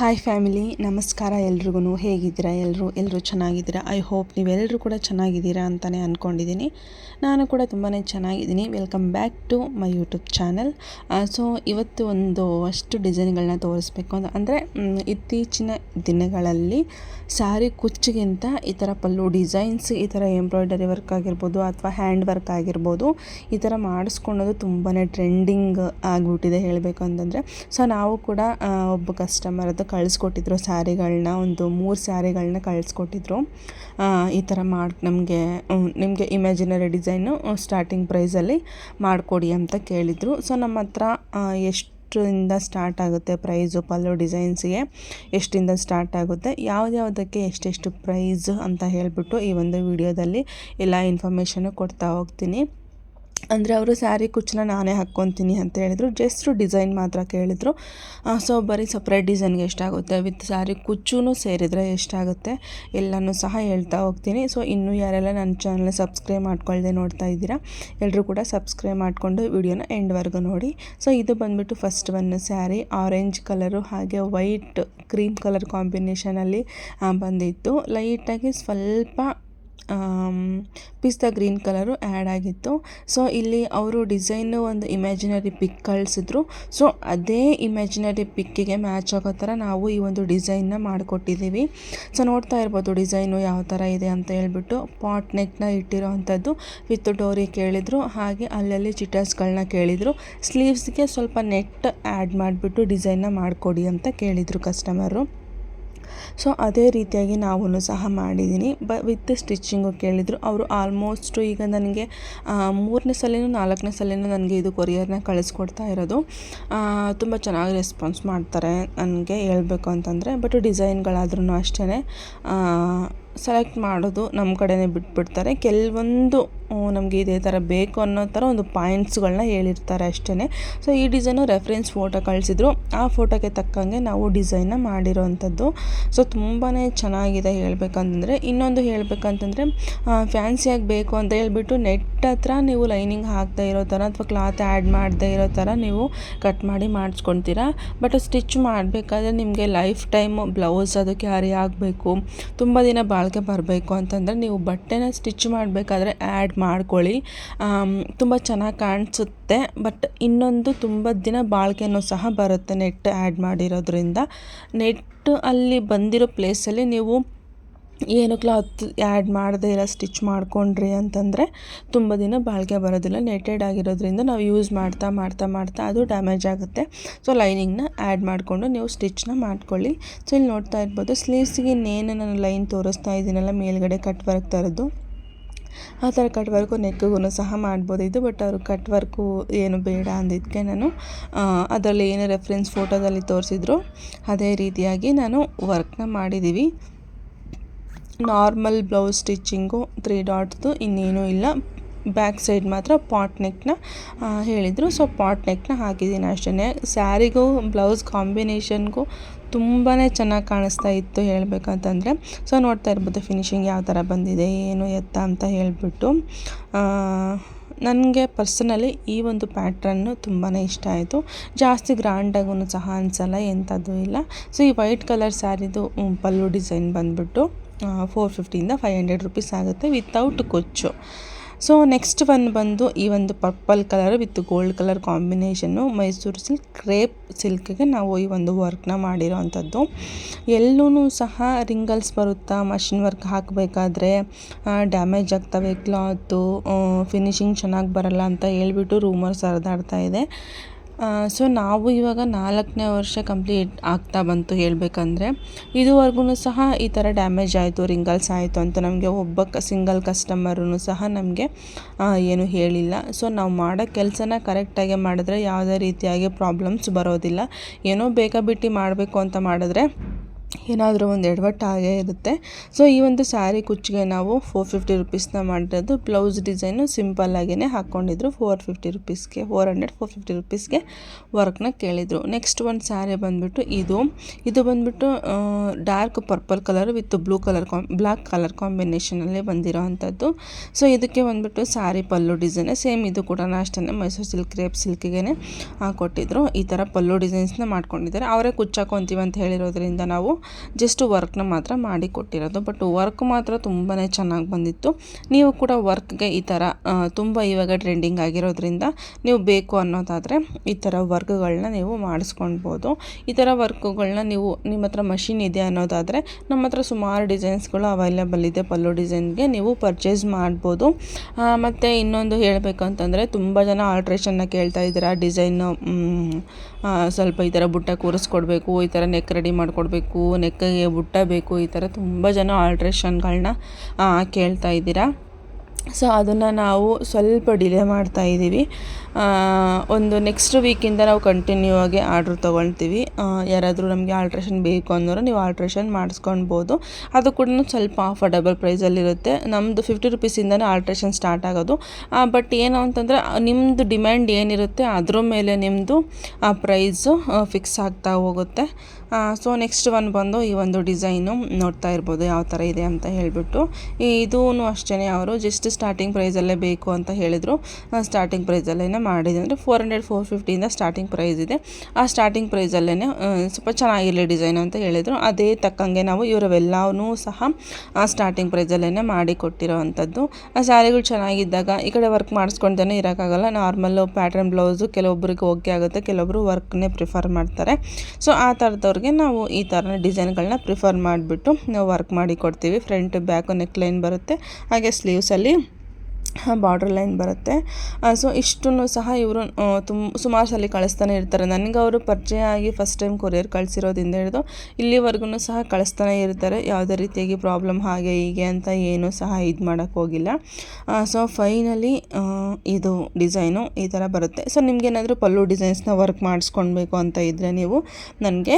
Hi family ನಮಸ್ಕಾರ ಎಲ್ರಿಗೂ ಹೇಗಿದ್ದೀರಾ? ಎಲ್ಲರೂ ಎಲ್ಲರೂ ಚೆನ್ನಾಗಿದ್ದೀರಾ? ಐ ಹೋಪ್ ನೀವೆಲ್ಲರೂ ಕೂಡ ಚೆನ್ನಾಗಿದ್ದೀರಾ ಅಂತಲೇ ಅಂದ್ಕೊಂಡಿದ್ದೀನಿ ನಾನು ಕೂಡ ತುಂಬಾ ಚೆನ್ನಾಗಿದ್ದೀನಿ. Welcome back to my YouTube channel so ಇವತ್ತು ಒಂದು ಅಷ್ಟು ಡಿಸೈನ್ಗಳನ್ನ ತೋರಿಸ್ಬೇಕು ಅಂತ. ಅಂದರೆ ಇತ್ತೀಚಿನ ದಿನಗಳಲ್ಲಿ ಸಾರಿ ಕುಚ್ಚಿಗಿಂತ ಈ ಥರ ಪಲ್ಲು ಡಿಸೈನ್ಸ್ ಈ ಥರ ಎಂಬ್ರಾಯ್ಡರಿ ವರ್ಕ್ ಆಗಿರ್ಬೋದು ಅಥವಾ ಹ್ಯಾಂಡ್ ವರ್ಕ್ ಆಗಿರ್ಬೋದು ಈ ಥರ ಮಾಡಿಸ್ಕೊಳ್ಳೋದು ತುಂಬಾ ಟ್ರೆಂಡಿಂಗ್ ಆಗಿಬಿಟ್ಟಿದೆ ಹೇಳಬೇಕು ಅಂತಂದರೆ. ಸೊ ನಾವು ಕೂಡ ಒಬ್ಬ ಕಸ್ಟಮರ್ ಕಳಿಸ್ಕೊಟ್ಟಿದ್ರು ಸ್ಯಾರಿಗಳನ್ನ ಒಂದು ಮೂರು ಸ್ಯಾರಿಗಳನ್ನ ಕಳಿಸ್ಕೊಟ್ಟಿದ್ರು. ಈ ಥರ ಮಾಡಿ, ನಮಗೆ ನಿಮಗೆ ಇಮ್ಯಾಜಿನರಿ ಡಿಸೈನು ಸ್ಟಾರ್ಟಿಂಗ್ ಪ್ರೈಸಲ್ಲಿ ಮಾಡಿಕೊಡಿ ಅಂತ ಕೇಳಿದರು. ಸೊ ನಮ್ಮ ಹತ್ರ ಎಷ್ಟರಿಂದ ಸ್ಟಾರ್ಟ್ ಆಗುತ್ತೆ ಪ್ರೈಸು ಪಲ್ಲು ಡಿಸೈನ್ಸ್ಗೆ ಎಷ್ಟಿಂದ ಸ್ಟಾರ್ಟ್ ಆಗುತ್ತೆ? ಯಾವುದ್ಯಾವುದಕ್ಕೆ ಎಷ್ಟೆಷ್ಟು ಪ್ರೈಸ್ ಅಂತ ಹೇಳಿಬಿಟ್ಟು ಈ ಒಂದು ವಿಡಿಯೋದಲ್ಲಿ ಎಲ್ಲ ಇನ್ಫಾರ್ಮೇಷನ್ನು ಕೊಡ್ತಾ ಹೋಗ್ತೀನಿ. ಅಂದರೆ ಅವರು ಸ್ಯಾರಿ ಕುಚ್ಚನ್ನ ನಾನೇ ಹಾಕ್ಕೊತೀನಿ ಅಂತ ಹೇಳಿದರು. ಜಸ್ಟ್ ಡಿಸೈನ್ ಮಾತ್ರ ಕೇಳಿದರು. ಸೊ ಬರೀ ಸಪ್ರೇಟ್ ಡಿಸೈನ್ಗೆ ಎಷ್ಟಾಗುತ್ತೆ ವಿತ್ ಸ್ಯಾರಿ ಕುಚ್ಚೂ ಸೇರಿದರೆ ಎಷ್ಟಾಗುತ್ತೆ ಎಲ್ಲನೂ ಸಹ ಹೇಳ್ತಾ ಹೋಗ್ತೀನಿ. ಸೊ ಇನ್ನೂ ಯಾರೆಲ್ಲ ನನ್ನ ಚಾನಲ್ ಸಬ್ಸ್ಕ್ರೈಬ್ ಮಾಡ್ಕೊಳ್ಳದೆ ನೋಡ್ತಾ ಇದ್ದೀರಾ ಎಲ್ಲರೂ ಕೂಡ ಸಬ್ಸ್ಕ್ರೈಬ್ ಮಾಡಿಕೊಂಡು ವಿಡಿಯೋನ ಎಂಡ್ವರೆಗೂ ನೋಡಿ. ಸೊ ಇದು ಬಂದುಬಿಟ್ಟು first one sari. Orange colour ಹಾಗೆ ವೈಟ್ ಕ್ರೀಮ್ ಕಲರ್ ಕಾಂಬಿನೇಷನಲ್ಲಿ ಬಂದಿತ್ತು. ಲೈಟಾಗಿ ಸ್ವಲ್ಪ ಪಿಸ್ತಾ ಗ್ರೀನ್ ಕಲರು ಆ್ಯಡ್ ಆಗಿತ್ತು. ಸೊ, ಇಲ್ಲಿ ಅವರು ಡಿಸೈನು ಒಂದು ಇಮ್ಯಾಜಿನರಿ ಪಿಕ್ ಕಳಿಸಿದ್ರು. ಸೊ, ಅದೇ ಇಮ್ಯಾಜಿನರಿ ಪಿಕ್ಕಿಗೆ ಮ್ಯಾಚ್ ಆಗೋ ಥರ ನಾವು ಈ ಒಂದು ಡಿಸೈನ್ನ ಮಾಡಿಕೊಟ್ಟಿದ್ದೀವಿ. ಸೊ, ನೋಡ್ತಾ ಇರ್ಬೋದು ಡಿಸೈನು ಯಾವ ಥರ ಇದೆ ಅಂತ ಹೇಳ್ಬಿಟ್ಟು ಪಾಟ್ ನೆಕ್ನ ಇಟ್ಟಿರೋ ಅಂಥದ್ದು ವಿತ್ ಡೋರಿ ಕೇಳಿದರು. ಹಾಗೆ ಅಲ್ಲಲ್ಲಿ ಚಿಟಾಸ್ಗಳನ್ನ ಕೇಳಿದರು. ಸ್ಲೀವ್ಸ್ಗೆ ಸ್ವಲ್ಪ ನೆಟ್ ಆ್ಯಡ್ ಮಾಡಿಬಿಟ್ಟು ಡಿಸೈನ್ನ ಮಾಡಿಕೊಡಿ ಅಂತ ಕೇಳಿದರು ಕಸ್ಟಮರು. ಸೊ ಅದೇ ರೀತಿಯಾಗಿ ನಾವು ಸಹ ಮಾಡಿದ್ದೀನಿ ಬ ವಿತ್ ಸ್ಟಿಚ್ಚಿಂಗು ಕೇಳಿದರು. ಅವರು ಆಲ್ಮೋಸ್ಟು ಈಗ ನನಗೆ ಮೂರನೇ ಸಲಿನೂ ನಾಲ್ಕನೇ ಸಲಿನೂ ನನಗೆ ಇದು ಕೊರಿಯರ್ನ ಕಳಿಸ್ಕೊಡ್ತಾ ಇರೋದು. ತುಂಬ ಚೆನ್ನಾಗಿ ರೆಸ್ಪಾನ್ಸ್ ಮಾಡ್ತಾರೆ, ನನಗೆ ಹೇಳಬೇಕು ಅಂತಂದರೆ. ಬಟ್ ಡಿಸೈನ್ಗಳಾದ್ರೂ ಅಷ್ಟೇ ಸೆಲೆಕ್ಟ್ ಮಾಡೋದು ನಮ್ಮ ಕಡೆನೇ ಬಿಟ್ಬಿಡ್ತಾರೆ. ಕೆಲವೊಂದು ನಮಗೆ ಇದೇ ಥರ ಬೇಕು ಅನ್ನೋ ಥರ ಒಂದು ಪಾಯಿಂಟ್ಸ್ಗಳನ್ನ ಹೇಳಿರ್ತಾರೆ ಅಷ್ಟೇ ಸೊ ಈ ಡಿಸೈನು ರೆಫರೆನ್ಸ್ ಫೋಟೋ ಕಳಿಸಿದ್ರು. ಆ ಫೋಟೋಗೆ ತಕ್ಕಂಗೆ ನಾವು ಡಿಸೈನ್ನ ಮಾಡಿರೋವಂಥದ್ದು ಸೊ ತುಂಬಾ ಚೆನ್ನಾಗಿದೆ ಹೇಳಬೇಕಂತಂದರೆ. ಇನ್ನೊಂದು ಹೇಳಬೇಕಂತಂದರೆ ಫ್ಯಾನ್ಸಿಯಾಗಿ ಬೇಕು ಅಂತ ಹೇಳ್ಬಿಟ್ಟು ನೆಟ್ ಹತ್ರ ನೀವು ಲೈನಿಂಗ್ ಹಾಕ್ದೇ ಇರೋ ಥರ ಅಥವಾ ಕ್ಲಾತ್ ಆ್ಯಡ್ ಮಾಡದೇ ಇರೋ ಥರ ನೀವು ಕಟ್ ಮಾಡಿ ಮಾಡಿಸ್ಕೊತೀರಾ ಬಟ್ ಸ್ಟಿಚ್ ಮಾಡಬೇಕಾದ್ರೆ ನಿಮಗೆ ಲೈಫ್ ಟೈಮ್ ಬ್ಲೌಸ್ ಅದು ಕ್ಯಾರಿ ಆಗಬೇಕು. ತುಂಬ ದಿನ ಬಾಳಿಕೆ ಬರಬೇಕು ಅಂತಂದರೆ ನೀವು ಬಟ್ಟೆನ ಸ್ಟಿಚ್ ಮಾಡಬೇಕಾದ್ರೆ ಆ್ಯಡ್ ಮಾಡ್ಕೊಳ್ಳಿ. ತುಂಬ ಚೆನ್ನಾಗಿ ಕಾಣಿಸುತ್ತೆ. ಬಟ್ ಇನ್ನೊಂದು ತುಂಬ ದಿನ ಬಾಳಿಕೆನೂ ಸಹ ಬರುತ್ತೆ ನೆಟ್ ಆ್ಯಡ್ ಮಾಡಿರೋದ್ರಿಂದ. ನೆಟ್ ಅಲ್ಲಿ ಬಂದಿರೋ ಪ್ಲೇಸಲ್ಲಿ ನೀವು ಏನು ಕ್ಲಾತ್ ಆ್ಯಡ್ ಮಾಡದೇ ಇರೋ ಸ್ಟಿಚ್ ಮಾಡ್ಕೊಂಡ್ರಿ ಅಂತಂದರೆ ತುಂಬ ದಿನ ಬಾಳಿಕೆ ಬರೋದಿಲ್ಲ. ನೆಟೆಡ್ ಆಗಿರೋದ್ರಿಂದ ನಾವು ಯೂಸ್ ಮಾಡ್ತಾ ಮಾಡ್ತಾ ಮಾಡ್ತಾ ಅದು ಡ್ಯಾಮೇಜ್ ಆಗುತ್ತೆ. ಸೊ ಲೈನಿಂಗ್ನ ಆ್ಯಡ್ ಮಾಡಿಕೊಂಡು ನೀವು ಸ್ಟಿಚ್ನ ಮಾಡ್ಕೊಳ್ಳಿ. ಸೊ ಇಲ್ಲಿ ನೋಡ್ತಾ ಇರ್ಬೋದು ಸ್ಲೀವ್ಸಿಗೆ ಇನ್ನೇನು ನಾನು ಲೈನ್ ತೋರಿಸ್ತಾ ಇದ್ದೀನಲ್ಲ, ಮೇಲ್ಗಡೆ ಕಟ್ ವರ್ಕ್ ಥರದ್ದು ಆ ಥರ ಕಟ್ ವರ್ಕು ನೆಕ್ಕಿಗೂ ಸಹ ಮಾಡ್ಬೋದು ಇದು ಬಟ್ ಅವರು ಕಟ್ ವರ್ಕು ಏನು ಬೇಡ ಅಂದಿದ್ದಕ್ಕೆ ನಾನು ಅದರಲ್ಲಿ ಏನು ರೆಫರೆನ್ಸ್ ಫೋಟೋದಲ್ಲಿ ತೋರಿಸಿದ್ರು, ಅದೇ ರೀತಿಯಾಗಿ ನಾನು ವರ್ಕ್ನ ಮಾಡಿದ್ದೀವಿ ನಾರ್ಮಲ್ ಬ್ಲೌಸ್ ಸ್ಟಿಚ್ಚಿಂಗು ತ್ರೀ ಡಾಟ್ದು ಇನ್ನೇನೂ ಇಲ್ಲ. ಬ್ಯಾಕ್ ಸೈಡ್ ಮಾತ್ರ ಪಾಟ್ ನೆಕ್ನ ಹೇಳಿದರು. ಸೊ, ಪಾಟ್ ನೆಕ್ನ ಹಾಕಿದ್ದೀನಿ ಅಷ್ಟೇ ಸ್ಯಾರಿಗೂ, ಬ್ಲೌಸ್ ಕಾಂಬಿನೇಷನ್ಗೂ ತುಂಬಾ ಚೆನ್ನಾಗಿ ಕಾಣಿಸ್ತಾ ಇತ್ತು ಹೇಳಬೇಕಂತಂದರೆ. ಸೊ, ನೋಡ್ತಾ ಇರ್ಬೋದು ಫಿನಿಶಿಂಗ್ ಯಾವ ಥರ ಬಂದಿದೆ, ಏನು ಎತ್ತ ಅಂತ ಹೇಳಿಬಿಟ್ಟು. ನನಗೆ ಪರ್ಸನಲಿ ಈ ಒಂದು ಪ್ಯಾಟ್ರನ್ನು ತುಂಬಾ ಇಷ್ಟ ಆಯಿತು. ಜಾಸ್ತಿ ಗ್ರ್ಯಾಂಡಾಗೂ ಸಹ ಅನಿಸಲ್ಲ, ಎಂಥದ್ದು ಇಲ್ಲ. ಸೊ, ಈ ವೈಟ್ ಕಲರ್ ಸ್ಯಾರಿದು ಪಲ್ಲು ಡಿಸೈನ್ ಬಂದುಬಿಟ್ಟು. ಫೋರ್ ಫಿಫ್ಟಿಯಿಂದ ಫೈವ್ ಹಂಡ್ರೆಡ್ ರುಪೀಸ್ ಆಗುತ್ತೆ ವಿತೌಟ್ ಕೊಚ್ಚು. ಸೊ ನೆಕ್ಸ್ಟ್ ಒನ್ ಬಂದು ಈ ಒಂದು purple colour with gold colour combination Mysore silk crepe ಸಿಲ್ಕ್ಗೆ ನಾವು ಈ ಒಂದು ವರ್ಕ್ನ ಮಾಡಿರೋ ಅಂಥದ್ದು ಎಲ್ಲೂ ಸಹ ರಿಂಗಲ್ಸ್ ಬರುತ್ತಾ ಮಷಿನ್ ವರ್ಕ್ ಹಾಕಬೇಕಾದ್ರೆ ಡ್ಯಾಮೇಜ್ ಆಗ್ತವೆ ಕ್ಲಾತು ಫಿನಿಶಿಂಗ್ ಚೆನ್ನಾಗಿ ಬರಲ್ಲ ಅಂತ ಹೇಳ್ಬಿಟ್ಟು ರೂಮರ್ಸ್ ಹರಿದಾಡ್ತಾ ಇದೆ. ಸೊ ನಾವು ಇವಾಗ ನಾಲ್ಕನೇ ವರ್ಷ ಕಂಪ್ಲೀಟ್ ಆಗ್ತಾ ಬಂತು ಹೇಳಬೇಕಂದ್ರೆ ಇದುವರೆಗೂ ಸಹ ಈ ಥರ ಡ್ಯಾಮೇಜ್ ಆಯಿತು ರಿಂಗಲ್ಸ್ ಆಯಿತು ಅಂತ ನಮಗೆ ಒಬ್ಬ ಸಿಂಗಲ್ ಕಸ್ಟಮರೂ ಸಹ ನಮಗೆ ಏನು ಹೇಳಿಲ್ಲ. ಸೊ ನಾವು ಮಾಡೋ ಕೆಲಸನ ಕರೆಕ್ಟಾಗಿ ಮಾಡಿದ್ರೆ ಯಾವುದೇ ರೀತಿಯಾಗಿ ಪ್ರಾಬ್ಲಮ್ಸ್ ಬರೋದಿಲ್ಲ. ಏನೋ ಬೇಕಾಬಿಟ್ಟು ಮಾಡಬೇಕು ಅಂತ ಮಾಡಿದ್ರೆ ಏನಾದರೂ ಒಂದು ಎಡವಟ್ಟು ಆಗೇ ಇರುತ್ತೆ. ಸೊ ಈ ಒಂದು ಸ್ಯಾರಿ ಕುಚ್ಚಿಗೆ ನಾವು ಫೋರ್ ಫಿಫ್ಟಿ ರುಪೀಸ್ನ ಮಾಡಿರೋದು. ಬ್ಲೌಸ್ ಡಿಸೈನು ಸಿಂಪಲ್ಲಾಗಿಯೇ ಹಾಕ್ಕೊಂಡಿದ್ರು ಫೋರ್ ಫಿಫ್ಟಿ ರುಪೀಸ್ಗೆ ಫೋರ್ ಹಂಡ್ರೆಡ್ ಫೋರ್ ಫಿಫ್ಟಿ ರುಪೀಸ್ಗೆ ವರ್ಕ್ನ ಕೇಳಿದರು. ನೆಕ್ಸ್ಟ್ ಒಂದು ಸ್ಯಾರಿ ಬಂದುಬಿಟ್ಟು ಇದು. ಇದು ಬಂದುಬಿಟ್ಟು dark purple colour with blue colour com black colour ಕಾಂಬಿನೇಷನಲ್ಲೇ ಬಂದಿರೋ ಅಂಥದ್ದು. ಸೊ ಇದಕ್ಕೆ ಬಂದುಬಿಟ್ಟು ಸ್ಯಾರಿ ಪಲ್ಲು ಡಿಸೈನ್ ಸೇಮ್ ಇದು ಕೂಡ ಅಷ್ಟೇ ಮೈಸೂರು ಸಿಲ್ಕ್ ರೇಪ್ ಸಿಲ್ಕಿಗೆ ಕೊಟ್ಟಿದ್ರು ಈ ಥರ ಪಲ್ಲು ಡಿಸೈನ್ಸ್ನ ಮಾಡ್ಕೊಂಡಿದ್ದಾರೆ. ಅವರೇ ಕುಚ್ಚಾಕೊಂತೀವಿ ಅಂತ ಹೇಳಿರೋದ್ರಿಂದ ನಾವು ಜಸ್ಟ್ ವರ್ಕ್ನ ಮಾತ್ರ ಮಾಡಿ ಕೊಟ್ಟಿರೋದು. ಬಟ್ ವರ್ಕ್ ಮಾತ್ರ ತುಂಬಾ ಚೆನ್ನಾಗಿ ಬಂದಿತ್ತು. ನೀವು ಕೂಡ ವರ್ಕ್ಗೆ ಈ ಥರ ತುಂಬ ಇವಾಗ ಟ್ರೆಂಡಿಂಗ್ ಆಗಿರೋದ್ರಿಂದ ನೀವು ಬೇಕು ಅನ್ನೋದಾದರೆ ಈ ಥರ ವರ್ಕ್ಗಳನ್ನ ನೀವು ಮಾಡಿಸ್ಕೊಳ್ಬೋದು. ಈ ಥರ ವರ್ಕ್ಗಳನ್ನ ನೀವು ನಿಮ್ಮ ಹತ್ರ ಮಷಿನ್ ಇದೆ ಅನ್ನೋದಾದರೆ ನಮ್ಮ ಹತ್ರ ಸುಮಾರು ಡಿಸೈನ್ಸ್ಗಳು ಅವೈಲೇಬಲ್ ಇದೆ. ಪಲ್ಲು ಡಿಸೈನ್ಗೆ ನೀವು ಪರ್ಚೇಸ್ ಮಾಡ್ಬೋದು. ಮತ್ತು ಇನ್ನೊಂದು ಹೇಳಬೇಕು ಅಂತಂದರೆ ತುಂಬ ಜನ ಆಲ್ಟ್ರೇಷನ್ನ ಕೇಳ್ತಾ ಇದ್ದೀರಾ. ಡಿಸೈನು ಸ್ವಲ್ಪ ಈ ಥರ ಬುಟ್ಟ ಕೂರಿಸ್ಕೊಡ್ಬೇಕು, ಈ ಥರ ನೆಕ್ ರೆಡಿ ಮಾಡಿಕೊಡ್ಬೇಕು ನೆಕ್ಕಿಗೆ ಬುಟ್ಟ ಬೇಕು ಈ ಥರ ತುಂಬ ಜನ ಆಲ್ಟ್ರೇಷನ್ಗಳನ್ನ ಕೇಳ್ತಾ ಇದ್ದೀರಾ? ಸೊ ಅದನ್ನು ನಾವು ಸ್ವಲ್ಪ ಡಿಲೇ ಮಾಡ್ತಾ ಇದ್ದೀವಿ. ಒಂದು ನೆಕ್ಸ್ಟ್ ವೀಕಿಂದ ನಾವು ಕಂಟಿನ್ಯೂ ಆಗಿ ಆರ್ಡ್ರ್ ತೊಗೊಳ್ತೀವಿ. ಯಾರಾದರೂ ನಮಗೆ ಆಲ್ಟ್ರೇಷನ್ ಬೇಕು ಅನ್ನೋರು ನೀವು ಆಲ್ಟ್ರೇಷನ್ ಮಾಡಿಸ್ಕೊಳ್ಬೋದು. ಅದು ಕೂಡ ಸ್ವಲ್ಪ ಅಫೋರ್ಡಬಲ್ ಪ್ರೈಸಲ್ಲಿರುತ್ತೆ ನಮ್ಮದು ಫಿಫ್ಟಿ ರುಪೀಸಿಂದನೇ ಆಲ್ಟ್ರೇಷನ್ ಸ್ಟಾರ್ಟ್ ಆಗೋದು. ಬಟ್ ಏನು ಅಂತಂದರೆ ನಿಮ್ಮದು ಡಿಮ್ಯಾಂಡ್ ಏನಿರುತ್ತೆ, ಅದ್ರ ಮೇಲೆ ನಿಮ್ಮದು ಆ ಪ್ರೈಸು ಫಿಕ್ಸ್ ಆಗ್ತಾ ಹೋಗುತ್ತೆ. ಸೊ ನೆಕ್ಸ್ಟ್ ಒನ್ ಬಂದು ಈ ಒಂದು ಡಿಸೈನು ನೋಡ್ತಾ ಇರ್ಬೋದು, ಯಾವ ಥರ ಇದೆ ಅಂತ ಹೇಳಿಬಿಟ್ಟು. ಇದೂ ಅಷ್ಟೇ ಅವರು ಜಸ್ಟ್ ಸ್ಟಾರ್ಟಿಂಗ್ ಪ್ರೈಸಲ್ಲೇ ಬೇಕು ಅಂತ ಹೇಳಿದರು. ಸ್ಟಾರ್ಟಿಂಗ್ ಪ್ರೈಸಲ್ಲೇ ಮಾಡಿದೆ. ಅಂದರೆ ಫೋರ್ ಹಂಡ್ರೆಡ್ ಫೋರ್ ಫಿಫ್ಟಿಯಿಂದ ಸ್ಟಾರ್ಟಿಂಗ್ ಪ್ರೈಸ್ ಇದೆ. ಆ ಸ್ಟಾರ್ಟಿಂಗ್ ಪ್ರೈಸಲ್ಲೇ ಸ್ವಲ್ಪ ಚೆನ್ನಾಗಿರಲಿ ಡಿಸೈನ್ ಅಂತ ಹೇಳಿದರು. ಅದೇ ತಕ್ಕಂಗೆ ನಾವು ಇವರವೆಲ್ಲವೂ ಸಹ ಆ ಸ್ಟಾರ್ಟಿಂಗ್ ಪ್ರೈಸಲ್ಲೇ ಮಾಡಿ ಕೊಟ್ಟಿರೋ ಆ ಸ್ಯಾರಿಗಳು ಚೆನ್ನಾಗಿದ್ದಾಗ ಈ ಕಡೆ ವರ್ಕ್ ಮಾಡಿಸ್ಕೊಂಡೇ ಇರೋಕ್ಕಾಗಲ್ಲ. ನಾರ್ಮಲ್ಲು ಪ್ಯಾಟ್ರನ್ ಬ್ಲೌಸು ಕೆಲವೊಬ್ಬರಿಗೆ ಓಕೆ ಆಗುತ್ತೆ ಕೆಲವೊಬ್ಬರು ವರ್ಕ್ನೇ ಪ್ರಿಫರ್ ಮಾಡ್ತಾರೆ. ಸೊ ಆ ಥರದವ್ರಿಗೆ ನಾವು ಈ ಥರ ಡಿಸೈನ್ಗಳನ್ನ ಪ್ರಿಫರ್ ಮಾಡಿಬಿಟ್ಟು ನಾವು ವರ್ಕ್ ಮಾಡಿ ಕೊಡ್ತೀವಿ. ಫ್ರಂಟ್ ಬ್ಯಾಕು ನೆಕ್ ಲೈನ್ ಬರುತ್ತೆ. ಹಾಗೆ ಸ್ಲೀವ್ಸಲ್ಲಿ ಬಾರ್ಡ್ರ್ ಲೈನ್ ಬರುತ್ತೆ ಸೊ ಇಷ್ಟನ್ನು ಸಹ ಇವರು ತುಂಬ ಸುಮಾರು ಸಲ ಕಳಿಸ್ತಾನೆ ಇರ್ತಾರೆ. ನನಗೆ ಅವರು ಪರಿಚಯ ಆಗಿ ಫಸ್ಟ್ ಟೈಮ್ ಕೊರಿಯರ್ ಕಳಿಸಿರೋದ್ರಿಂದ ಹಿಡಿದು ಇಲ್ಲಿವರೆಗೂ ಸಹ ಕಳಿಸ್ತಾನೆ ಇರ್ತಾರೆ. ಯಾವುದೇ ರೀತಿಯಾಗಿ ಪ್ರಾಬ್ಲಮ್ ಹಾಗೆ ಹೀಗೆ ಅಂತ ಏನೂ ಸಹ ಇದು ಮಾಡೋಕ್ಕೆ ಹೋಗಿಲ್ಲ. ಸೊ ಫೈನಲಿ ಇದು ಡಿಸೈನು ಈ ಥರ ಬರುತ್ತೆ. ಸೊ ನಿಮಗೇನಾದರೂ ಪಲ್ಲು ಡಿಸೈನ್ಸ್ನ ವರ್ಕ್ ಮಾಡಿಸ್ಕೊಳ್ಬೇಕು ಅಂತ ಇದ್ದರೆ ನೀವು ನನಗೆ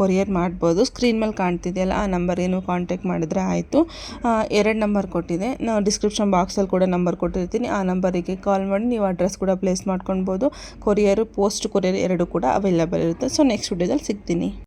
ಕೊರಿಯರ್ ಮಾಡ್ಬೋದು. ಸ್ಕ್ರೀನ್ ಮೇಲೆ ಕಾಣ್ತಿದೆಯಲ್ಲ, ಆ ನಂಬರ್ ಏನು ಕಾಂಟ್ಯಾಕ್ಟ್ ಮಾಡಿದ್ರೆ ಆಯಿತು. ಎರಡು ನಂಬರ್ ಕೊಟ್ಟಿದೆ. ಡಿಸ್ಕ್ರಿಪ್ಷನ್ ಬಾಕ್ಸಲ್ಲಿ ಕೂಡ ನಂಬರ್ ಕೊಟ್ಟಿರ್ತೀನಿ. ಆ ನಂಬರಿಗೆ ಕಾಲ್ ಮಾಡಿ ನೀವು ಅಡ್ರೆಸ್ ಕೂಡ ಪ್ಲೇಸ್ ಮಾಡ್ಕೊಳ್ಬೋದು. ಕೊರಿಯರು, ಪೋಸ್ಟ್ ಕೊರಿಯರ್ ಎರಡು ಕೂಡ ಅವೈಲೇಬಲ್ ಇರುತ್ತೆ. ಸೊ ನೆಕ್ಸ್ಟ್ ವಿಡಿಯೋದಲ್ಲಿ ಸಿಗ್ತೀನಿ.